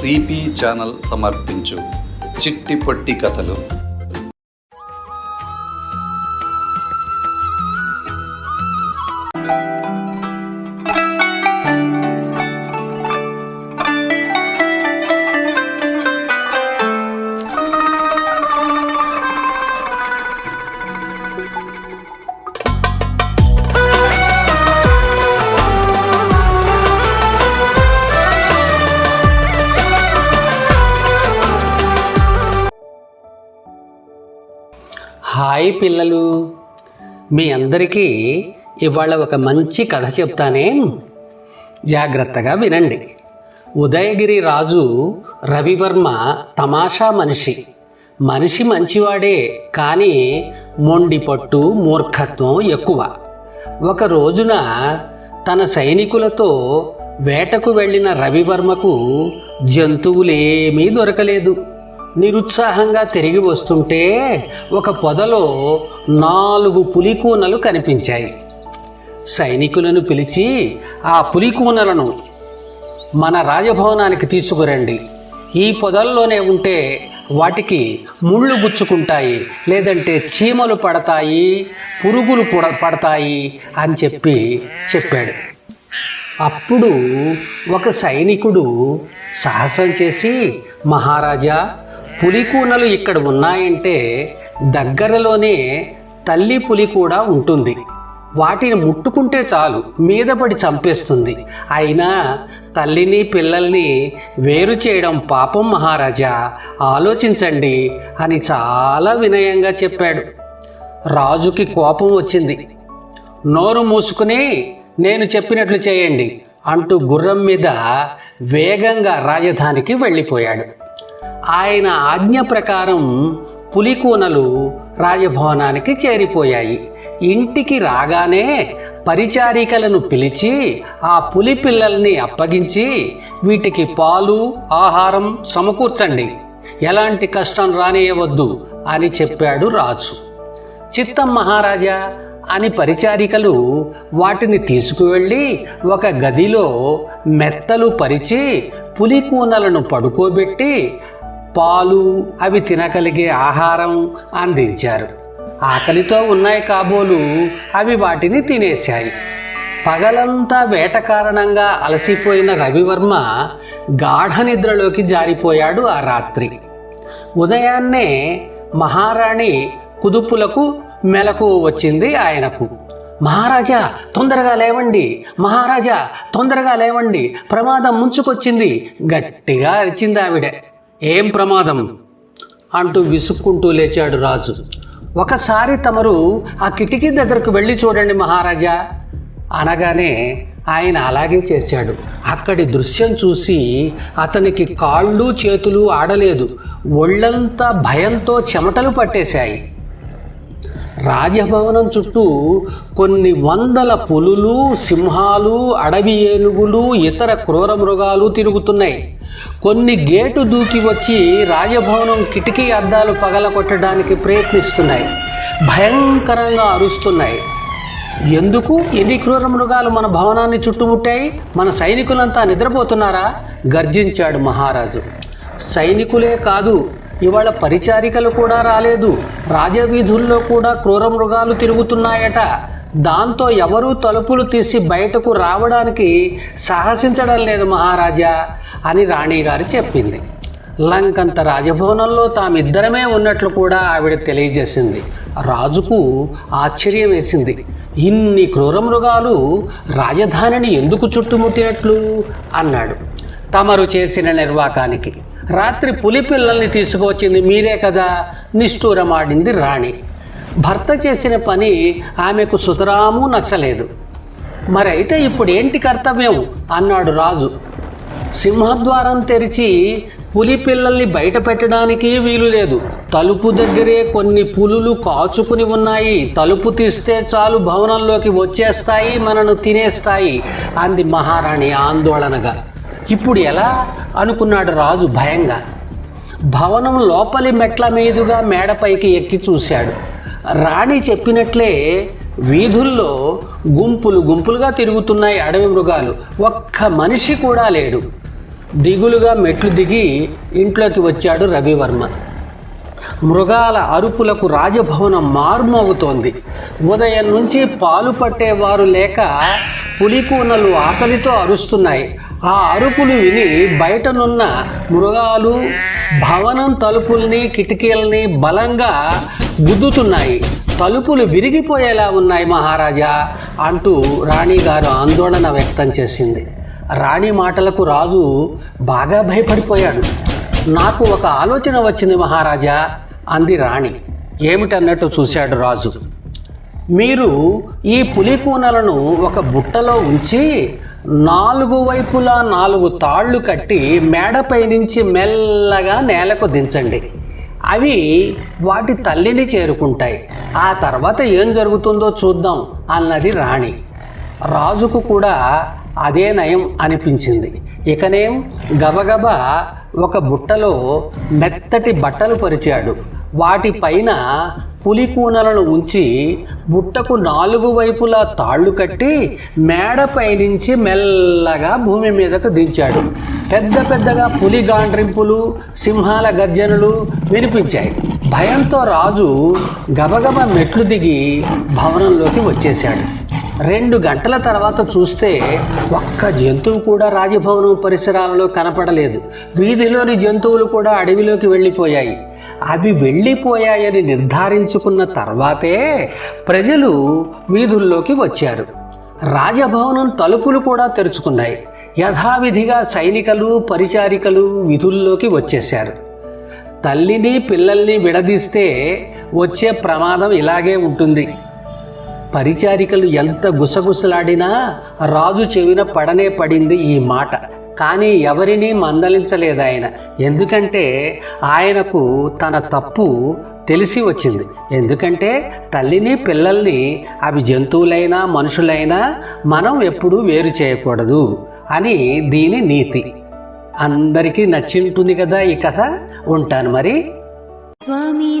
CP channel సమర్పించు. చిట్టి పొట్టి కథలు. హాయ్ పిల్లలు. మీ అందరికీ ఇవాళ ఒక మంచి కథ చెప్తానే. జాగ్రత్తగా వినండి. ఉదయగిరి రాజు రవివర్మ తమాషా మనిషి. మనిషి మంచివాడే కానీ మొండి పట్టు మూర్ఖత్వం ఎక్కువ. ఒక రోజున తన సైనికులతో వేటకు వెళ్ళిన రవివర్మకు జంతువులేమీ దొరకలేదు. నిరుత్సాహంగా తిరిగి వస్తుంటే ఒక పొదలో నాలుగు పులికూనలు కనిపించాయి. సైనికులను పిలిచి ఆ పులికూనలను మన రాజభవనానికి తీసుకురండి. ఈ పొదల్లోనే ఉంటే వాటికి ముళ్ళు గుచ్చుకుంటాయి లేదంటే చీమలు పడతాయి పురుగులు పుడ పడతాయి అని చెప్పి చెప్పాడు. అప్పుడు ఒక సైనికుడు సాహసం చేసి మహారాజా పులికూనలు ఇక్కడ ఉన్నాయంటే దగ్గరలోనే తల్లి పులి కూడా ఉంటుంది. వాటిని ముట్టుకుంటే చాలు మీద పడి చంపేస్తుంది. అయినా తల్లిని పిల్లల్ని వేరు చేయడం పాపం మహారాజా. ఆలోచించండి అని చాలా వినయంగా చెప్పాడు. రాజుకి కోపం వచ్చింది. నోరు మూసుకుని నేను చెప్పినట్లు చేయండి అంటూ గుర్రం మీద వేగంగా రాజధానికి వెళ్ళిపోయాడు. ఆయన ఆజ్ఞ ప్రకారం పులికూనలు రాజభవనానికి చేరిపోయాయి. ఇంటికి రాగానే పరిచారికలను పిలిచి ఆ పులి పిల్లల్ని అప్పగించి వీటికి పాలు ఆహారం సమకూర్చండి. ఎలాంటి కష్టం రానియవద్దు అని చెప్పాడు రాజు. చిత్తం మహారాజా అని పరిచారికలు వాటిని తీసుకువెళ్ళి ఒక గదిలో మెత్తలు పరిచి పులికూనలను పడుకోబెట్టి పాలు అవి తినగలిగే ఆహారం అందించారు. ఆకలితో ఉన్నాయి కాబోలు అవి వాటిని తినేశాయి. పగలంతా వేట కారణంగా అలసిపోయిన రవివర్మ గాఢ నిద్రలోకి జారిపోయాడు ఆ రాత్రి. ఉదయాన్నే మహారాణి కుదుపులకు మెలకు వచ్చింది ఆయనకు. మహారాజా తొందరగా లేవండి. మహారాజా తొందరగా లేవండి. ప్రమాదం ముంచుకొచ్చింది. గట్టిగా అరిచింది ఆవిడ ఏం ప్రమాదం? అంటూ విసుక్కుంటూ లేచాడు రాజు. ఒకసారి తమరు ఆ కిటికీ దగ్గరకు వెళ్ళి చూడండి మహారాజా అనగానే ఆయన అలాగే చేశాడు. అక్కడి దృశ్యం చూసి అతనికి కాళ్ళు చేతులు ఆడలేదు. ఒళ్ళంతా భయంతో చెమటలు పట్టేశాయి. రాజభవనం చుట్టూ కొన్ని వందల పులులు సింహాలు అడవి ఏనుగులు ఇతర క్రూర మృగాలు తిరుగుతున్నాయి. కొన్ని గేటు దూకి వచ్చి రాజభవనం కిటికీ అద్దాలు పగలగొట్టడానికి ప్రయత్నిస్తున్నాయి. భయంకరంగా అరుస్తున్నాయి. ఎందుకు? ఎన్ని క్రూర మృగాలు మన భవనాన్ని చుట్టుముట్టాయి? మన సైనికులంతా నిద్రపోతున్నారా? గర్జించాడు మహారాజు. సైనికులే కాదు ఇవాళ పరిచారికలు కూడా రాలేదు. రాజవీధుల్లో కూడా క్రూర మృగాలు తిరుగుతున్నాయట. దాంతో ఎవరూ తలుపులు తీసి బయటకు రావడానికి సాహసించడం లేదు మహారాజా అని రాణిగారు చెప్పింది. లంకంత రాజభవనంలో తామిద్దరమే ఉన్నట్లు కూడా ఆవిడ తెలియజేసింది. రాజుకు ఆశ్చర్యం వేసింది. ఇన్ని క్రూర మృగాలు రాజధానిని ఎందుకు చుట్టుముట్టినట్లు? అన్నాడు. తమరు చేసిన నిర్వాకానికి రాత్రి పులి పిల్లల్ని తీసుకువచ్చింది మీరే కదా? నిష్ఠూరమాడింది రాణి. భర్త చేసిన పని ఆమెకు సుతరాము నచ్చలేదు. మరైతే ఇప్పుడు ఏంటి కర్తవ్యం? అన్నాడు రాజు. సింహద్వారం తెరిచి పులి పిల్లల్ని బయట పెట్టడానికి వీలు లేదు. తలుపు దగ్గరే కొన్ని పులులు కాచుకుని ఉన్నాయి. తలుపు తీస్తే చాలు భవనంలోకి వచ్చేస్తాయి మనను తినేస్తాయి అంది మహారాణి ఆందోళనగా. ఇప్పుడు ఎలా? అనుకున్నాడు రాజు భయంగా. భవనం లోపలి మెట్ల మీదుగా మేడపైకి ఎక్కి చూశాడు. రాణి చెప్పినట్లే వీధుల్లో గుంపులు గుంపులుగా తిరుగుతున్నాయి అడవి మృగాలు. ఒక్క మనిషి కూడా లేడు. దిగులుగా మెట్లు దిగి ఇంట్లోకి వచ్చాడు రవివర్మ. మృగాల అరుపులకు రాజభవనం మారుమోగుతోంది. ఉదయం నుంచి పాలు పట్టేవారు లేక పులికూనలు ఆకలితో అరుస్తున్నాయి. ఆ అరుపులు విని బయటనున్న మృగాలు భవనం తలుపుల్ని కిటికీలని బలంగా గుద్దుతున్నాయి. తలుపులు విరిగిపోయేలా ఉన్నాయి మహారాజా అంటూ రాణిగారు ఆందోళన వ్యక్తం చేసింది. రాణి మాటలకు రాజు బాగా భయపడిపోయాడు. నాకు ఒక ఆలోచన వచ్చింది మహారాజా అంది రాణి. ఏమిటన్నట్టు చూశాడు రాజు. మీరు ఈ పులికూనలను ఒక బుట్టలో ఉంచి నాలుగు వైపులా నాలుగు తాళ్ళు కట్టి మేడపై నుంచి మెల్లగా నేలకు దించండి. అవి వాటి తల్లిని చేరుకుంటాయి. ఆ తర్వాత ఏం జరుగుతుందో చూద్దాం అన్నది రాణి. రాజుకు కూడా అదే నయం అనిపించింది. ఇకనేం గబగబా ఒక బుట్టలో మెత్తటి బట్టలు పరిచాడు. వాటిపైన పులికూనలను ఉంచి బుట్టకు నాలుగు వైపులా తాళ్ళు కట్టి మేడపై నుంచి మెల్లగా భూమి మీదకు దించాడు. పెద్ద పెద్దగా పులి గాండ్రింపులు సింహాల గర్జనలు వినిపించాయి. భయంతో రాజు గబగబ మెట్లు దిగి భవనంలోకి వచ్చేశాడు. రెండు గంటల తర్వాత చూస్తే ఒక్క జంతువు కూడా రాజభవనం పరిసరాలలో కనపడలేదు. వీధిలోని జంతువులు కూడా అడవిలోకి వెళ్ళిపోయాయి. అవి వెళ్ళిపోయాయని నిర్ధారించుకున్న తర్వాతే ప్రజలు వీధుల్లోకి వచ్చారు. రాజభవనం తలుపులు కూడా తెరుచుకున్నాయి. యథావిధిగా సైనికులు పరిచారికలు విధుల్లోకి వచ్చేశారు. తల్లిని పిల్లల్ని విడదీస్తే వచ్చే ప్రమాదం ఇలాగే ఉంటుంది. పరిచారికలు ఎంత గుసగుసలాడినా రాజు చెవిన పడనే పడింది ఈ మాట. కానీ ఎవరిని మందలించలేదు ఆయన. ఎందుకంటే ఆయనకు తన తప్పు తెలిసి వచ్చింది. ఎందుకంటే తల్లిని పిల్లల్ని అవి జంతువులైనా మనుషులైనా మనం ఎప్పుడూ వేరు చేయకూడదు అని దీని నీతి. అందరికీ నచ్చింటుంది కదా ఈ కథ? ఉంటాను మరి. స్వామి